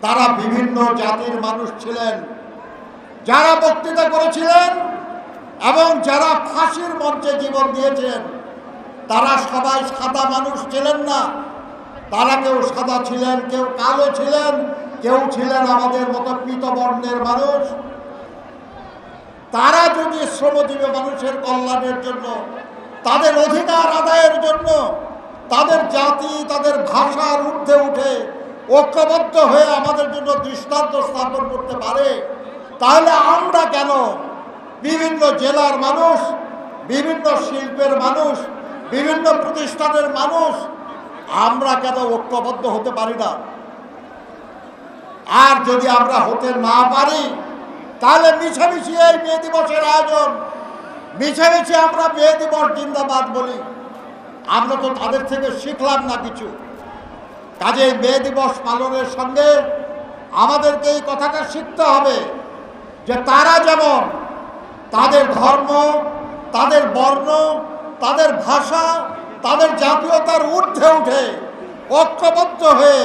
তারা বিভিন্ন জাতির মানুষ ছিলেন। যারা বক্তৃতা করেছিলেন এবং যারা ফাঁসির মঞ্চে জীবন দিয়েছেন, তারা সবাই সাদা মানুষ ছিলেন না। তারা কেউ সাদা ছিলেন, কেউ কালো ছিলেন, কেউ ছিলেন আমাদের মতো পীতবর্ণের মানুষ। তারা যদি শ্রমজীবী মানুষের কল্যাণের জন্য, তাদের অধিকার আদায়ের জন্য, তাদের জাতি, তাদের ভাষার ঊর্ধ্বে উঠে ঐক্যবদ্ধ হয়ে আমাদের জন্য দৃষ্টান্ত স্থাপন করতে পারে, তাহলে আমরা কেন বিভিন্ন জেলার মানুষ, বিভিন্ন শিল্পের মানুষ, বিভিন্ন প্রতিষ্ঠানের মানুষ, আমরা কেন ঐক্যবদ্ধ হতে পারি না? আর যদি আমরা হতে না পারি, তাহলে মিছামিছি এই মে দিবসের আয়োজন, মিছামিছি আমরা মে দিবস জিন্দাবাদ বলি। আমরা তো তাদের থেকে শিখলাম না কিছু। কাজে মে দিবস পালনের সঙ্গে আমাদেরকে এই কথাটা শিখতে হবে যে তারা যেমন তাদের ধর্ম, তাদের বর্ণ, তাদের ভাষা, তাদের জাতীয়তার ঊর্ধ্বে উঠে ঐক্যবদ্ধ হয়ে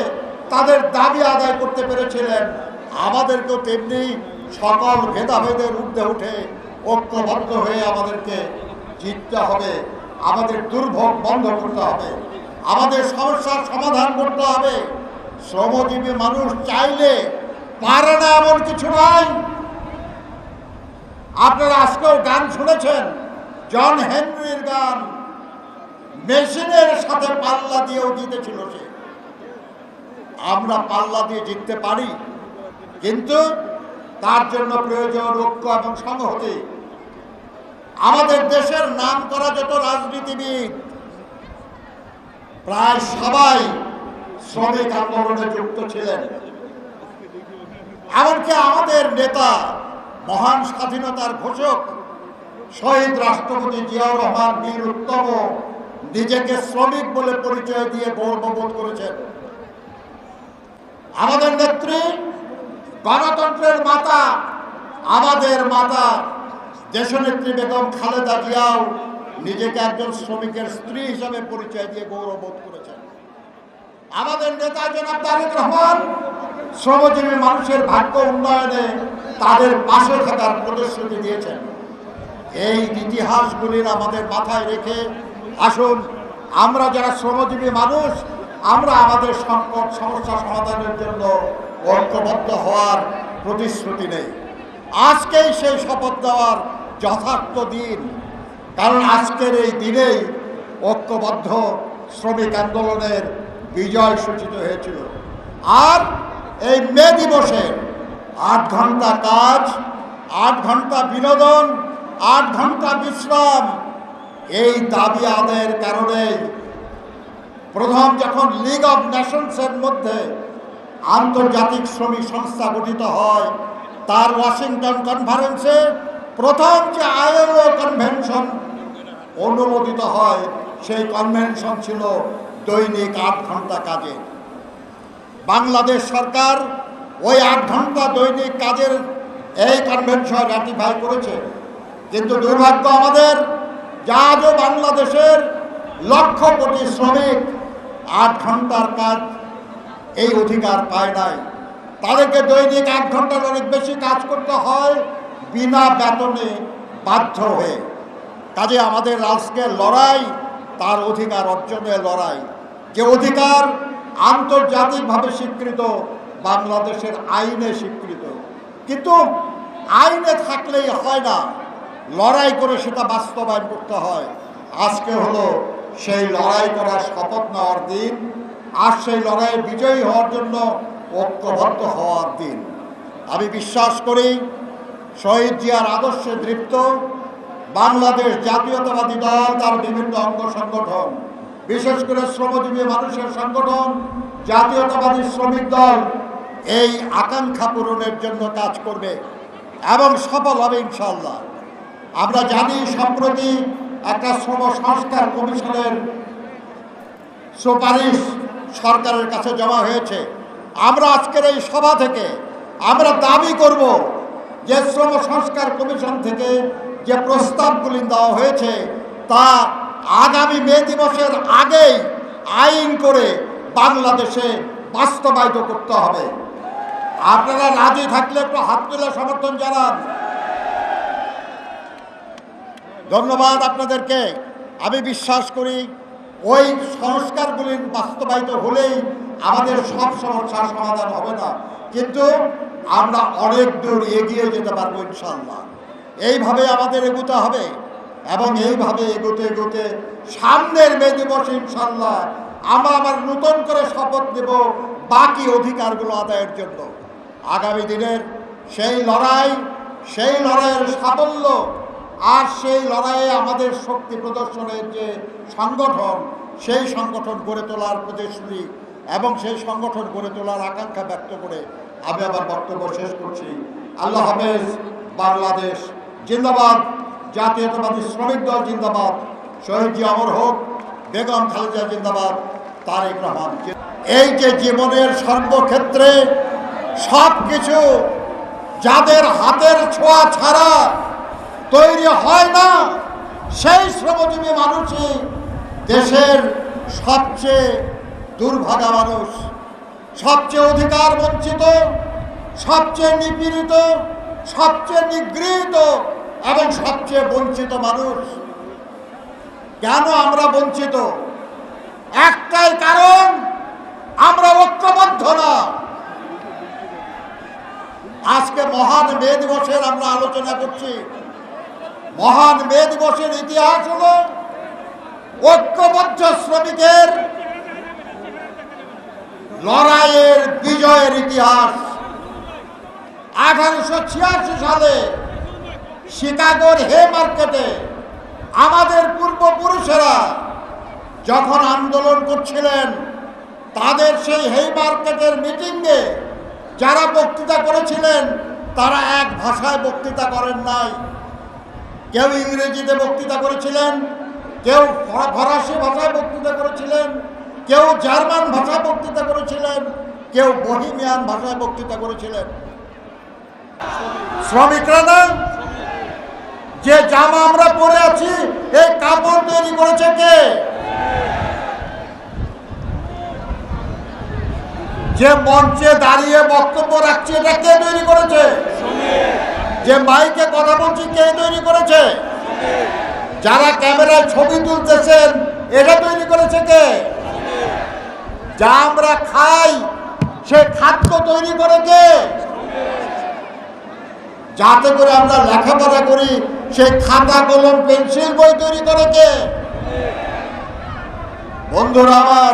তাদের দাবি আদায় করতে পেরেছিলেন, আমাদেরকেও তেমনি সকল ভেদাভেদের ঊর্ধ্বে উঠে ঐক্যবদ্ধ হয়ে আমাদেরকে জিততে হবে, আমাদের দুর্ভোগ বন্ধ করতে হবে। আমাদের সমস্যার সমাধান করতে হবে। শ্রমজীবী মানুষ চাইলে পারে না এমন কিছু নাই। আপনারা আজকেও গান শুনেছেন, জন হেনরির গান। মেশিনের সাথে পাল্লা দিয়েও জিতেছিল সে। আমরা পাল্লা দিয়ে জিততে পারি, কিন্তু তার জন্য প্রয়োজন ঐক্য এবং সংহতি। আমাদের দেশের নাম করা যত রাজনীতিবিদ প্রায় সবাই শ্রমিক আন্দোলনে যুক্ত ছিলেন। এমনকি আমাদের নেতা, মহান স্বাধীনতার ঘোষক, শহীদ রাষ্ট্রপতি জিয়াউর রহমান বীর উত্তম নিজেকে শ্রমিক বলে পরিচয় দিয়ে গৌরববোধ করেছেন। আমাদের নেত্রী, গণতন্ত্রের মাতা, আমাদের মাতা, দেশনেত্রী বেগম খালেদা জিয়াও নিজেকে একজন শ্রমিকের স্ত্রী হিসাবে পরিচয় দিয়ে গৌরববোধ করেছেন। আমাদের নেতা জনাব তারেক রহমান শ্রমজীবী মানুষের ভাগ্য উন্নয়নে তাদের পাশে থাকার প্রতিশ্রুতি দিয়েছেন। এই ইতিহাসগুলির আমাদের মাথায় রেখে আসুন, আমরা যারা শ্রমজীবী মানুষ, আমরা আমাদের সংকট, সমস্যা সমাধানের জন্য ঐক্যবদ্ধ হওয়ার প্রতিশ্রুতি নেই। আজকেই সেই শপথ দেওয়ার যথার্থ দিন কারণ আজকের এই দিনেই ঐক্যবদ্ধ শ্রমিক আন্দোলনের বিজয় সূচিত হয়েছিল। আর এই মে দিবসে আট ঘণ্টা কাজ, আট ঘণ্টা বিনোদন, আট ঘণ্টা বিশ্রাম, এই দাবি আদায়ের কারণেই প্রথম যখন লিগ অব নেশনসের মধ্যে আন্তর্জাতিক শ্রমিক সংস্থা গঠিত হয়, তার ওয়াশিংটন কনফারেন্সে প্রথম যে আইএলও কনভেনশন অনুমোদিত হয়, সেই কনভেনশন ছিল দৈনিক আট ঘণ্টা কাজে। বাংলাদেশ সরকার ওই আট ঘণ্টা দৈনিক কাজের এই কনভেনশন রাটিফাই করেছে। কিন্তু দুর্ভাগ্য আমাদের যা আজও বাংলাদেশের লক্ষ কোটি শ্রমিক আট ঘণ্টার কাজ এই অধিকার পায় নাই। তাদেরকে দৈনিক এক ঘণ্টার অনেক বেশি কাজ করতে হয় বিনা বেতনে বাধ্য হয়ে। কাজে আমাদের আজকের লড়াই, তার অধিকার অর্জনের লড়াই। যে অধিকার আন্তর্জাতিকভাবে স্বীকৃত, বাংলাদেশের আইনে স্বীকৃত। কিন্তু আইনে থাকলেই হয় না। লড়াই করে সেটা বাস্তবায়ন করতে হয়। আজকে হলো সেই লড়াই করার শপথ নেওয়ার দিন, আর সেই লড়াইয়ে বিজয়ী হওয়ার জন্য ঐক্যবদ্ধ হওয়ার দিন। আমি বিশ্বাস করি, শহীদ জিয়ার আদর্শে দৃপ্ত বাংলাদেশ জাতীয়তাবাদী দল, তার বিভিন্ন অঙ্গ সংগঠন। বিশেষ করে শ্রমজীবী মানুষের সংগঠন, জাতীয়তাবাদী শ্রমিক দল এই আকাঙ্ক্ষা পূরণের জন্য কাজ করবে এবং সফল হবে ইনশাল্লাহ আমরা জানি, সম্প্রতি একটা শ্রম সংস্কার কমিশনের সুপারিশ সরকারের কাছে জমা হয়েছে। আমরা আজকের এই সভা থেকে আমরা দাবি করব যে শ্রম সংস্কার কমিশন থেকে যে প্রস্তাবগুলি দেওয়া হয়েছে, তা আগামী মে দিবসের আগেই আইন করে বাংলাদেশে বাস্তবায়িত করতে হবে। আপনারা রাজি থাকলে একটু হাত তুলে সমর্থন জানান। ধন্যবাদ আপনাদেরকে। আমি বিশ্বাস করি ওই সংস্কারগুলি বাস্তবায়িত হলেই আমাদের সব সমস্যার সমাধান হবে না। কিন্তু আমরা অনেক দূর এগিয়ে যেতে পারব ইনশাল্লাহ এইভাবে আমাদের এগোতে হবে এবং এইভাবে এগোতে এগোতে সামনের মে দিবস ইনশাল্লাহ আমরা আমার নতুন করে শপথ দেব বাকি অধিকারগুলো আদায়ের জন্য। আগামী দিনের সেই লড়াই, সেই লড়াইয়ের সাফল্য আর সেই লড়াইয়ে আমাদের শক্তি প্রদর্শনের যে সংগঠন, সেই সংগঠন গড়ে তোলার প্রতিশ্রুতি এবং সেই সংগঠন গড়ে তোলার আকাঙ্ক্ষা ব্যক্ত করে আমি আমার বক্তব্য শেষ করছি। আল্লাহ হাফেজ, বাংলাদেশ জিন্দাবাদ। জাতীয়তাবাদী শ্রমিক দল জিন্দাবাদ। শহীদ অমর হোক, বেগম খালেদা জিন্দাবাদ, তারেক রহমান এই যে জীবনের সর্বক্ষেত্রে সব কিছু যাদের হাতের ছোঁয়া ছাড়া তৈরি হয় না, সেই শ্রমজীবী মানুষই দেশের সবচেয়ে দুর্ভাগা মানুষ, সবচেয়ে অধিকার বঞ্চিত, সবচেয়ে নিপীড়িত সবচেয়ে নিগৃহীত এবং সবচেয়ে বঞ্চিত মানুষ। কেন আমরা বঞ্চিত? একটাই কারণ, আমরা ঐক্যবদ্ধ না। আজকে মহান মে দিবসের আমরা আলোচনা করছি। মহান মে দিবসের ইতিহাস হলো ঐক্যবদ্ধ শ্রমিকের লড়াইয়ের বিজয়ের ইতিহাস। আঠারোশো ছিয়াশি সালে শিকাগোর হে মার্কেটে আমাদের পূর্বপুরুষেরা যখন আন্দোলন করছিলেন, তাদের সেই হেই মার্কেটের মিটিংয়ে যারা বক্তৃতা করেছিলেন, তারা এক ভাষায় বক্তৃতা করেন নাই। কেউ ইংরেজিতে বক্তৃতা করেছিলেন, কেউ ফরাসি ভাষায় বক্তৃতা করেছিলেন, কেউ জার্মান ভাষায় বক্তৃতা করেছিলেন, কেউ বহিমিয়ান ভাষায় বক্তৃতা করেছিলেন। শ্রমিকরা না? যে জামা আমরা পরে আছি এই কাপড় তৈরি করেছে কে? যে মঞ্চে দাঁড়িয়ে বক্তব্য রাখছে, এটা কে তৈরি করেছে? যে মাইকে কথা বলছি, কে তৈরি করেছে? যারা ক্যামেরায় ছবি তুলতেছেন, এটা তৈরি করেছে কে? যা আমরা খাই, সে খাদ্য তৈরি করে কে? যাতে করে আমরা লেখাপড়া করি সেই খাতা কলম পেন্সিল বই তৈরি করেছে বন্ধুরা আমার